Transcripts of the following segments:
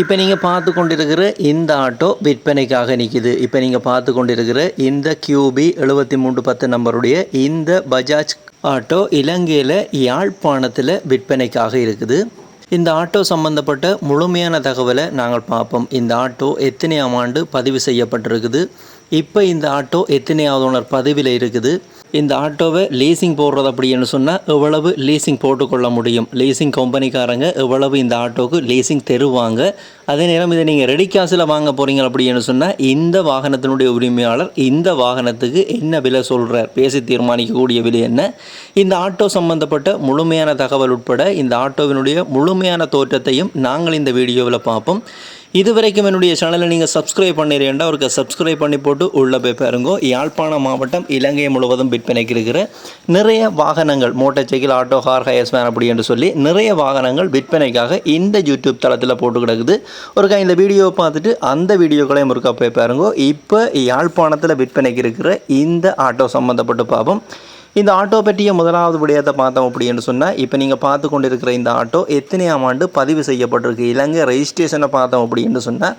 இப்போ நீங்கள் பார்த்து கொண்டிருக்கிற இந்த ஆட்டோ விற்பனைக்காக நிற்கிது இப்போ நீங்கள் பார்த்து கொண்டிருக்கிற இந்த கியூபி எழுபத்தி மூன்று பத்து நம்பருடைய இந்த பஜாஜ் ஆட்டோ இலங்கையில் யாழ்ப்பாணத்தில் விற்பனைக்காக இருக்குது. இந்த ஆட்டோ சம்பந்தப்பட்ட முழுமையான தகவலை நாங்கள் பார்ப்போம். இந்த ஆட்டோ எத்தனையாம் ஆண்டு பதிவு செய்யப்பட்டிருக்குது. இப்போ இந்த ஆட்டோ எத்தனையாவது உணர் பதிவில் இருக்குது. இந்த ஆட்டோவை லீசிங் போடுறது அப்படின்னு சொன்னால் எவ்வளவு லீசிங் போட்டுக்கொள்ள முடியும்? லீசிங் கம்பெனிக்காரங்க எவ்வளவு இந்த ஆட்டோவுக்கு லீசிங் தருவாங்க? அதே நேரம் இதை நீங்கள் ரெடி காசில் வாங்க போகிறீங்க அப்படின்னு சொன்னால் இந்த வாகனத்தினுடைய உரிமையாளர் இந்த வாகனத்துக்கு என்ன விலை சொல்கிறார் பேசி தீர்மானிக்கக்கூடிய விலை என்ன? இந்த ஆட்டோ சம்பந்தப்பட்ட முழுமையான தகவல் உட்பட இந்த ஆட்டோவினுடைய முழுமையான தோற்றத்தையும் நாங்கள் இந்த வீடியோவில் பார்ப்போம். இதுவரைக்கும் என்னுடைய சேனலை நீங்கள் சப்ஸ்கிரைப் பண்ணிடுறேன்டா அவருக்கு சப்ஸ்கிரைப் பண்ணி போட்டு உள்ளே போய் பாருங்க. யாழ்ப்பாணம் மாவட்டம் இலங்கை முழுவதும் விற்பனைக்கு இருக்கிற நிறைய வாகனங்கள் மோட்டார் சைக்கிள் ஆட்டோ கார் ஹயர்ஸ்மேன் அப்படி என்று சொல்லி நிறைய வாகனங்கள் விற்பனைக்காக இந்த யூடியூப் தளத்தில் போட்டு கிடக்குது. ஒருக்கா இந்த வீடியோவை பார்த்துட்டு அந்த வீடியோக்களையும் ஒருக்கா போய் பாருங்க. இப்போ யாழ்ப்பாணத்தில் விற்பனைக்கு இருக்கிற இந்த ஆட்டோ சம்மந்தப்பட்டு பார்ப்போம் இந்த ஆட்டோ பற்றிய முதலாவது விடயத்தை பார்த்தோம் அப்படின்னு சொன்னால் இப்போ நீங்கள் பார்த்து கொண்டிருக்கிற இந்த ஆட்டோ எத்தனையாம் ஆண்டு பதிவு செய்யப்பட்டிருக்கு? இலங்கை ரெஜிஸ்ட்ரேஷனை பார்த்தோம் அப்படின்னு சொன்னால்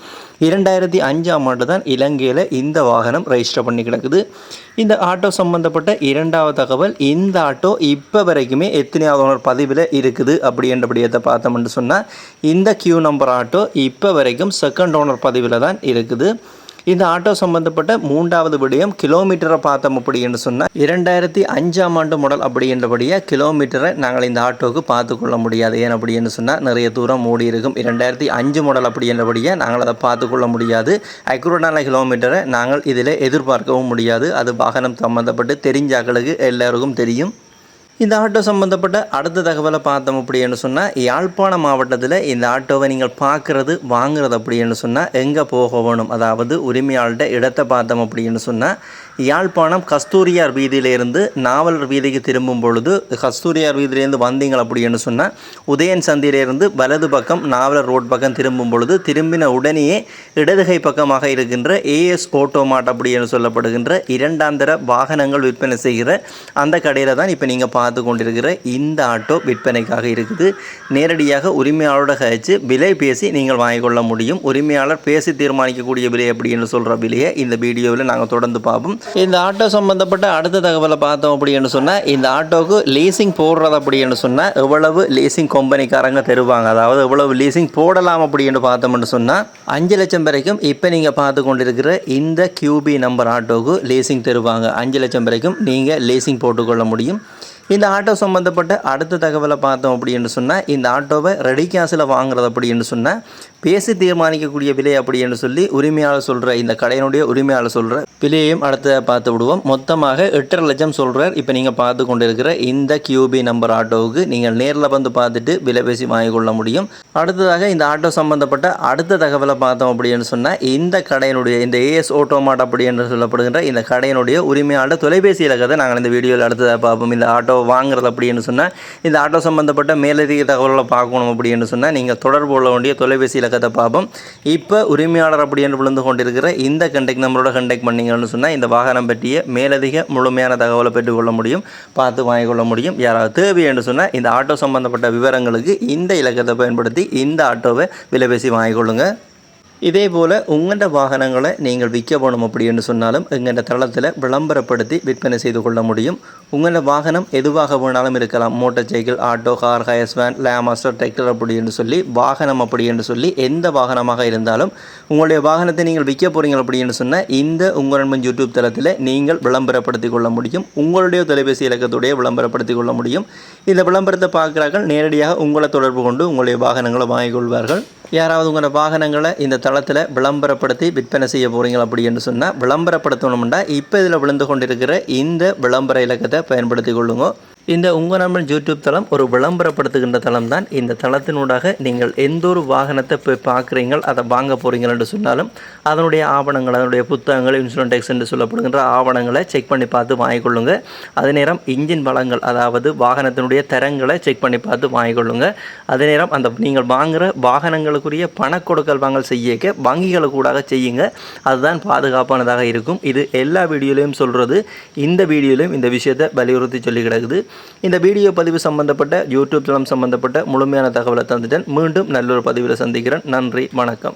இரண்டாயிரத்தி அஞ்சாம் ஆண்டு தான் இலங்கையில் இந்த வாகனம் ரெஜிஸ்டர் பண்ணி கிடக்குது. இந்த ஆட்டோ சம்பந்தப்பட்ட இரண்டாவது தகவல் இந்த ஆட்டோ இப்போ வரைக்குமே எத்தனையாவது ஓனர் பதிவில் இருக்குது அப்படின்ற விடயத்தை பார்த்தோம்னு சொன்னால் இந்த கியூ நம்பர் ஆட்டோ இப்போ வரைக்கும் செகண்ட் ஓனர் பதிவில் தான் இருக்குது. இந்த ஆட்டோ சம்பந்தப்பட்ட மூன்றாவது விடயம் கிலோமீட்டரை பார்த்தோம் அப்படின்னு சொன்னால் இரண்டாயிரத்தி அஞ்சாம் ஆண்டு மாடல் அப்படின்றபடியே கிலோமீட்டரை நாங்கள் இந்த ஆட்டோவுக்கு பார்த்து கொள்ள முடியாது. ஏன் அப்படின்னு சொன்னால் நிறைய தூரம் மூடி இருக்கும். இரண்டாயிரத்தி அஞ்சு மாடல் அப்படின்றபடியே நாங்கள் அதை பார்த்து கொள்ள முடியாது. அக்யூரேட்டான கிலோமீட்டரை நாங்கள் இதில் எதிர்பார்க்கவும் முடியாது. அது வாகனம் சம்மந்தப்பட்டு தெரிஞ்சாக்களுக்கு எல்லாருக்கும் தெரியும். இந்த ஆட்டோ சம்மந்தப்பட்ட அடுத்த தகவலை பார்த்தோம் அப்படின்னு சொன்னால் யாழ்ப்பாணம் மாவட்டத்தில் இந்த ஆட்டோவை நீங்கள் பார்க்குறது வாங்குறது அப்படின்னு சொன்னால் எங்கே போக வேணும் அதாவது உரிமையாளர்கிட்ட இடத்தை பார்த்தோம் அப்படின்னு சொன்னால் யாழ்ப்பாணம் கஸ்தூரியார் வீதியிலேருந்து நாவலர் வீதிக்கு திரும்பும் பொழுது கஸ்தூரியார் வீதியிலேருந்து வந்தீங்க அப்படின்னு சொன்னால் உதயன் சந்தியிலேருந்து வலது பக்கம் நாவலர் ரோட் பக்கம் திரும்பும் பொழுது திரும்பின உடனேயே இடதுகை பக்கமாக இருக்கின்ற ஏஎஸ் ஆட்டோமாட் அப்படின்னு சொல்லப்படுகின்ற இரண்டாந்தர வாகனங்கள் விற்பனை செய்கிற அந்த கடையில் தான் இப்போ நீங்கள் பார்த்து கொண்டிருக்கிற இந்த ஆட்டோ விற்பனைக்காக இருக்குது. நேரடியாக உரிமையாளரோட கழிச்சு விலை பேசி நீங்கள் வாங்கிக்கொள்ள முடியும். உரிமையாளர் பேசி தீர்மானிக்கக்கூடிய விலை அப்படின்னு சொல்கிற விலையை இந்த வீடியோவில் நாங்கள் தொடர்ந்து பார்ப்போம். இந்த ஆட்டோ சம்பந்தப்பட்ட அடுத்த தகவலை பார்த்தோம் அப்படின்னு சொன்னால் இந்த ஆட்டோவுக்கு லீசிங் போடுறது அப்படின்னு சொன்னால் எவ்வளவு லீசிங் கம்பெனிக்காரங்க தருவாங்க? அதாவது எவ்வளவு லீசிங் போடலாம் அப்படின்னு பார்த்தோம்னு சொன்னால் அஞ்சு லட்சம் வரைக்கும் இப்போ நீங்கள் பார்த்து கொண்டிருக்கிற இந்த கியூபி நம்பர் ஆட்டோவுக்கு லீசிங் தருவாங்க. அஞ்சு லட்சம் வரைக்கும் நீங்கள் லீசிங் போட்டுக்கொள்ள முடியும். இந்த ஆட்டோ சம்மந்தப்பட்ட அடுத்த தகவலை பார்த்தோம் அப்படின்னு சொன்னால் இந்த ஆட்டோவை ரெடி கேஷில் வாங்குறது அப்படின்னு சொன்னால் பேசி தீர்மானிக்கக்கூடிய விலை அப்படின்னு சொல்லி உரிமையாளர் சொல்கிற இந்த கடையினுடைய உரிமையாளர் சொல்கிற விலையையும் அடுத்த பார்த்து விடுவோம். மொத்தமாக எட்டரை லட்சம் சொல்கிறார் இப்போ நீங்கள் பார்த்து கொண்டிருக்கிற இந்த கியூபி நம்பர் ஆட்டோவுக்கு நீங்கள் நேரில் வந்து பார்த்துட்டு விலை பேசி வாங்கிக்கொள்ள முடியும். அடுத்ததாக இந்த ஆட்டோ சம்மந்தப்பட்ட அடுத்த தகவலை பார்த்தோம் அப்படின்னு சொன்னால் இந்த கடையினுடைய இந்த ஏஎஸ் ஆட்டோமாட் அப்படி என்று சொல்லப்படுகின்ற இந்த கடையினுடைய உரிமையாளர் தொலைபேசி இலக்கத்தை நாங்கள் இந்த வீடியோவில் அடுத்ததாக பார்ப்போம். இந்த ஆட்டோ வாங்குறது அப்படின்னு சொன்னால் இந்த ஆட்டோ சம்மந்தப்பட்ட மேலதிக தகவல்களை பார்க்கணும் அப்படின்னு சொன்னால் நீங்கள் தொடர்பு கொள்ள வேண்டிய தொலைபேசி இலக்கத்தை பார்ப்போம் இப்போ உரிமையாளர் அப்படி என்று விழுந்து கொண்டிருக்கிற இந்த கண்டெக்ட் நம்பரோட கண்டெக்ட் பண்ணீங்கன்னு சொன்னால் இந்த வாகனம் பற்றிய மேலதிக முழுமையான தகவலை பெற்றுக்கொள்ள முடியும் பார்த்து வாங்கிக்கொள்ள முடியும். யாராவது தேவை என்று சொன்னால் இந்த ஆட்டோ சம்பந்தப்பட்ட விவரங்களுக்கு இந்த இலக்கத்தை பயன்படுத்தி இந்த ஆட்டோவை விலைபேசி வாங்கிக்கொள்ளுங்கள் வாங்கிக்கொள்ளுங்க. இதே போல் உங்களோட வாகனங்களை நீங்கள் விற்க போகணும் அப்படின்னு சொன்னாலும் எங்களோட தளத்தில் விளம்பரப்படுத்தி விற்பனை செய்து கொள்ள முடியும். உங்களோட வாகனம் எதுவாக வேணாலும் இருக்கலாம். Motorcycle auto car Hiace van லேமாஸ்டர் tractor அப்படின்னு சொல்லி வாகனம் அப்படின்னு சொல்லி எந்த வாகனமாக இருந்தாலும் உங்களுடைய வாகனத்தை நீங்கள் விற்க போகிறீங்க அப்படின்னு சொன்னால் இந்த உங்கள் நண்பன் யூடியூப் தளத்தில் நீங்கள் விளம்பரப்படுத்தி கொள்ள முடியும். உங்களுடைய தொலைபேசி இலக்கத்துடைய விளம்பரப்படுத்திக் கொள்ள முடியும். இந்த விளம்பரத்தை பார்க்குறார்கள் நேரடியாக உங்களை தொடர்பு கொண்டு உங்களுடைய வாகனங்களை வாங்கிக் கொள்வார்கள். யாராவது உங்களோட வாகனங்களை இந்த தளத்தில் விளம்பரப்படுத்தி விற்பனை செய்ய போகிறீங்க அப்படின்னு சொன்னால் விளம்பரப்படுத்தணும்னா இப்போ இதில் விழுந்து கொண்டிருக்கிற இந்த விளம்பர இலக்கத்தை பயன்படுத்தி கொள்ளுங்க. இந்த உங்கள் நண்பன் யூடியூப் தளம் ஒரு விளம்பரப்படுத்துகின்ற தளம் தான். இந்த தளத்தினூடாக நீங்கள் எந்த ஒரு வாகனத்தை போய் பார்க்குறீங்க அதை வாங்க போகிறீங்க என்று சொன்னாலும் அதனுடைய ஆவணங்கள் அதனுடைய புத்தகங்கள் இன்சூரன்ஸ் என்று சொல்லப்படுகின்ற ஆவணங்களை செக் பண்ணி பார்த்து வாங்கிக்கொள்ளுங்க அதே நேரம் இன்ஜின் வளங்கள் அதாவது வாகனத்தினுடைய தரங்களை செக் பண்ணி பார்த்து வாங்கிக்கொள்ளுங்க அதே நேரம் அந்த நீங்கள் வாங்குகிற வாகனங்களுக்குரிய பண கொடுக்கல் வாங்கல் செய்யக்க வங்கிகளை கூட செய்யுங்க. அதுதான் பாதுகாப்பானதாக இருக்கும். இது எல்லா வீடியோலையும் சொல்கிறது இந்த வீடியோலையும் இந்த விஷயத்தை வலியுறுத்தி சொல்லி கிடக்குது. இந்த வீடியோ பதிவு சம்பந்தப்பட்ட யூடியூப் தளம் சம்பந்தப்பட்ட முழுமையான தகவலை தந்துட்டேன். மீண்டும் நல்லொரு பதிவில் சந்திக்கிறேன். நன்றி வணக்கம்.